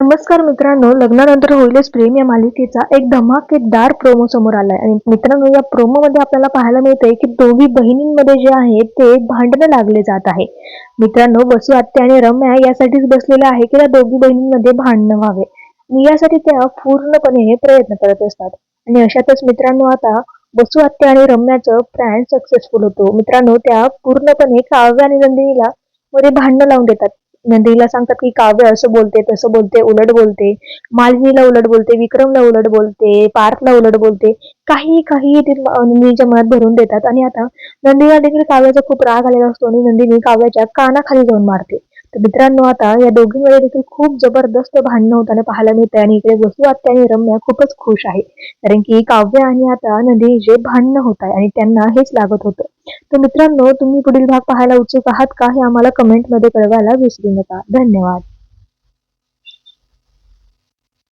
नमस्कार मित्रांनो लग्नानंतर होईलच प्रेम या मालिकेचा एक धमाकेदार प्रोमो समोर आलाय. आणि मित्रांनो या प्रोमो मध्ये आपल्याला पाहायला मिळतंय की दोघी बहिणींमध्ये जे आहे ते भांडणं लागले जात आहे. मित्रांनो बसू आत्या आणि रम्या यासाठीच बसलेल्या आहे की या दोघी बहिणींमध्ये भांडणं व्हावे. आणि यासाठी त्या पूर्णपणे प्रयत्न करत असतात. आणि अशातच मित्रांनो आता बसू आत्या आणि रम्याचं प्लॅन सक्सेसफुल होतो. मित्रांनो त्या पूर्णपणे काव्य आणि नंदिनीला मध्ये भांडणं लावून देतात. नंदिनीला सांगतात की काव्य असं बोलते तसं बोलते उलट बोलते. मालिनीला उलट बोलते विक्रमला उलट बोलते पार्थला उलट बोलते. काही काही ते नंदिनीच्या मनात भरून देतात. आणि आता नंदिनीला देखील काव्याचा खूप राग आलेला असतो आणि नंदिनी काव्याच्या कानाखाली जाऊन मारते. मित्रांनो आता या दोघींमध्ये देखील खूप जबरदस्त भांडणं होताना पाहायला मिळते आणि इकडे वसू आणि रम्या खूपच खुश आहे कारण की काव्य आणि आता नदी जे भांडणं होत आहे आणि त्यांना हेच लागत होतं. तर मित्रांनो तुम्ही पुढील भाग पाहायला उत्सुक आहात का हे आम्हाला कमेंटमध्ये कळवायला विसरू नका. धन्यवाद.